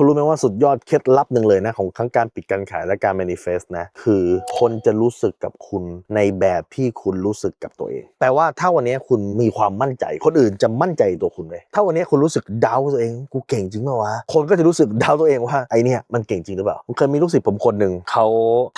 คุณรู้ไหมว่าสุดยอดเคล็ดลับหนึ่งเลยนะของทั้งการปิดการขายและการ manifest นะ คือคนจะรู้สึกกับคุณในแบบที่คุณรู้สึกกับตัวเอง แปลว่าถ้าวันนี้คุณมีความมั่นใจ คนอื่นจะมั่นใจตัวคุณเลยถ้าวันนี้คุณรู้สึกดาวตัวเอง กูเก่งจริงเปล่าวะ คนก็จะรู้สึกดาวตัวเองว่าไอเนี่ยมันเก่งจริงหรือเปล่าผมเคยมีลูกศิษย์ผมคนหนึ่งเขา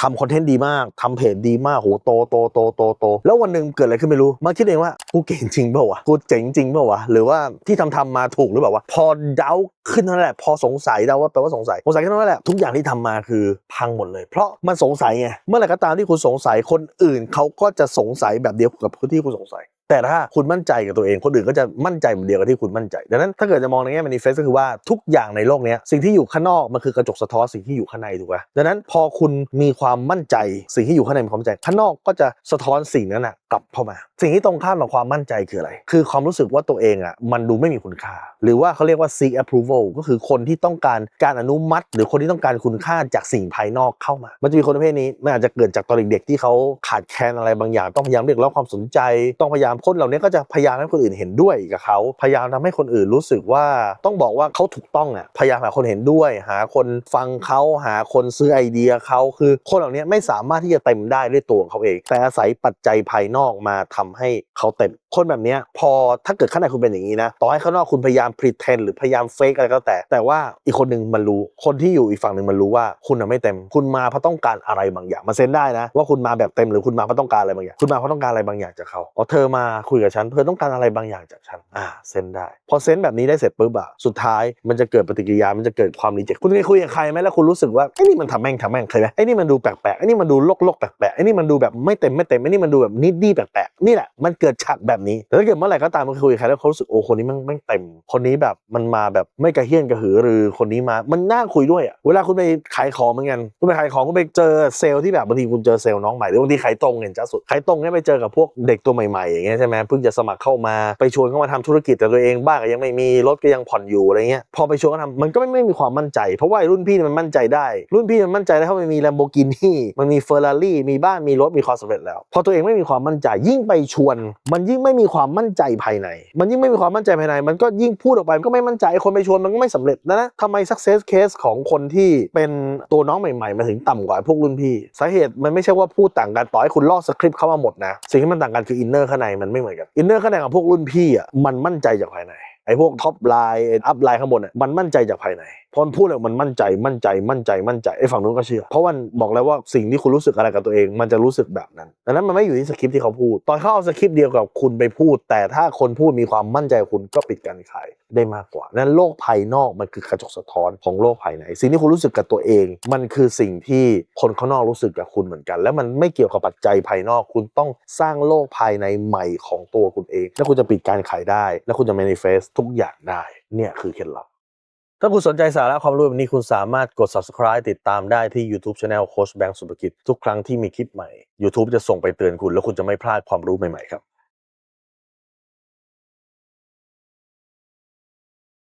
ทำคอนเทนต์ดีมากทำเพจดีมากโหโตโตโตโตโตแล้ววันหนึ่งเกิดอะไรขึ้นไม่รู้มาคิดเองว่ากูเก่งจริงเปล่าวะกูเจ๋งจริงเปล่าวะหรือว่าที่ทำทำมาถูกหรือเปล่าวะพอดาขึ้นนั้นแหละพอสงสัยเดาว่าแปลว่าสงสัยสงสัยแค่นั้นแหละทุกอย่างที่ทำมาคือพังหมดเลย เพราะมันสงสัยไงเมื่อไหร่ก็ตามที่คุณสงสัยคนอื่นเขาก็จะสงสัยแบบเดียวกับที่คุณสงสัยแต่ถ้าคุณมั่นใจกับตัวเองคนอื่นก็จะมั่นใจเหมือนเดียวกับที่คุณมั่นใจ ดังนั้นถ้าเกิดจะมองในแง่ manifest ก็คือว่าทุกอย่างในโลกนี้สิ่งที่อยู่ข้างนอกมันคือกระจกสะท้อนสิ่งที่อยู่ข้างในถูกไหมดังนั้นพอคุณมีความมั่นใจสิ่งที่อยู่ข้างในมีความมั่นใจข้างนอกก็จะสะท้อนสิ่งนั้นนะ กลับเข้ามา สิ่งที่ตรงข้ามกับความมั่นใจคืออะไร คือความรู้สึกว่าตัวเองอะมันดูไม่มีคุณค่า หรือว่าเขาเรียกว่า seek approval ก็คือคนที่ต้องการการอนุมัติ หรือคนที่ต้องการคุณค่าจากสิ่งภายนอกเข้ามา มันจะมีคนประเภทนี้มันอาจจะเกิดจากตอนเด็กๆที่เขาขาดแคลนอะไรบางอย่าง ต้องพยายามเรียกร้องความสนใจ ต้องพยายามคนเหล่านี้ก็จะพยายามให้คนอื่นเห็นด้วยกับเขาพยายามทำให้คนอื่นรู้สึกว่าต้องบอกว่าเขาถูกต้องอะพยายามหาคนเห็นด้วย หาคนฟังเขาหาคนซื้อไอเดียเขาคือคนเหล่านี้ไม่สามารถที่จะเต็มได้ด้วยตัวของเขาเอง แต่อาศัยปัจจัยภายนอกอกมาทำให้เขาเต็ม คนแบบนี้พอถ้าเกิดข้างในคุณเป็นอย่างนี้นะต่อให้ข้างนอกคุณพยายาม pretend หรือพยายามเฟกอะไรก็แต่ แต่ว่าอีกคนหนึ่งมันรู้ คนที่อยู่อีกฝั่งหนึ่งมันรู้ว่าคุณน่ะไม่เต็ม คุณมาเพราะต้องการอะไรบางอย่างมาเซ็นได้นะ ว่าคุณมาแบบเต็มหรือคุณมาเพราะต้องการอะไรบางอย่าง คุณมาเพราะต้องการอะไรบางอย่างจากเขาอ๋อเธอมาคุยกับฉันเธอต้องการอะไรบางอย่างจากฉันอ่าเซ็นได้ พอเซ็นแบบนี้ได้เสร็จปุ๊บอะสุดท้ายมันจะเกิดปฏิกิริยามันจะเกิดความรีเจ็คคุณเคยคุยกับใครไหมแล้วคุณรู้สึกว่าไอ้นี่มันทำแม่งทำแม่งเคยไหมไอ้นี่มันดูแปลกๆไอ้นี่มันดูโลกโลกๆแปลกๆไอ้นี่มันดูแบบไม่เต็มไม่เต็มไอ้นี่มันดูแบบนิดดี้แปลกๆนี่แหละมันเกิดฉากแบบนี้แต่ถ้าเกิดเมื่อไหร่ก็ตามมันคุยใครแล้วเขารู้สึกโอ้คนนี้ม่งแม่งเต็ม คนนี้แบบมันมาแบบไม่กระเฮี้ยนกระหือรือคนนี้มา มันน่าคุยด้วยอะเวลาคุณไปขายของเหมือนกันคุณไปขายของคุณไปเจอเซลล์ที่แบบบางทีคุณเจอเซลล์น้องใหม่หรือบางทีขายตรงเห็นจ้าสุดขายตรงเนี่ยไปเจอกับพวกเด็กตัวใหม่ๆอย่างเงี้ยใช่ไหมเพิ่งจะสมัครเข้ามาไปชวนเข้ามาทำธุรกิจแต่ตัวเองบ้านก็ยังไม่มีรถก็ยังผ่อนอยู่อะไรเงี้ยพอไปชวนเขาทำมันก็ไม่ไม่มีความมั่นใจ เพราะว่ารุ่นพี่มันมั่นใจได้ รุ่นพี่มันมั่นใจได้เพราะมันมี Lamborghini มันมี Ferrari มีบ้านมีรถมีความสำเร็จแล้วพอตัวเองไม่มีความมั่นใจยิ่งไปชวน มันยิ่งไม่มีความมั่นใจภายใน มันยิ่งไม่มีความมั่นใจภายใน มันก็ยิ่งพูดออกไปมันก็ไม่มั่นใจคนไปชวนมันก็ไม่สำเร็จนะนะทำไม success case ของคนที่เป็นตัวน้องใหม่ๆมาถึงต่ำกว่าพวกรุ่นพี่สาเหตุมันไม่ใช่ว่าพูดต่างกันต่อให้คุณลอกสคริปต์เข้ามาหมดนะสิ่งที่มันต่างกันคืออินเนอร์ข้างในมันไม่เหมือนกันอินเนอร์ข้างในของพวกรุ่นพี่อะมันมั่นใจจากภายในไอ้พวกท็อปไลน์อัพไลน์ข้างบนอะมันมั่นใจจากภายใน พอมันพูดแล้วมันมั่นใจมั่นใจมั่นใจมั่นใจไอ้ฝั่งนู้นก็เชื่อ เพราะมันบอกแล้วว่าสิ่งที่คุณรู้สึกอะไรกับตัวเอง มันจะรู้สึกแบบนั้นดังนั้นมันไม่อยู่ที่สคริปต์ที่เขาพูด ตอนเขาเอาสคริปต์เดียวกับคุณไปพูด แต่ถ้าคนพูดมีความมั่นใจคุณก็ปิดการขายได้มากกว่านั้นโลกภายนอกมันคือกระจกสะท้อนของโลกภายใน สิ่งที่คุณรู้สึกกับตัวเอง มันคือสิ่งที่คนข้างนอกรู้สึกกับคุณเหมือนกัน แล้วมันไม่เกี่ยวกับปัจจัยภายนอก คุณต้องสร้างโลกภายในใหม่ของตัวคุณเอง แล้วคุณจะปิดการขายได้ แล้วคุณจะ manifest ทุกอย่างได้ เนี่ยคือเคล็ดลับ ถ้าคุณสนใจสาระความรู้แบบนี้คุณสามารถกด subscribe ติดตามได้ที่ YouTube Channel โค้ชแบงค์สุภกิจ ทุกครั้งที่มีคลิปใหม่ YouTube จะส่งไปเตือนคุณ แล้วคุณจะไม่พลาดความรู้ใหม่ๆครับ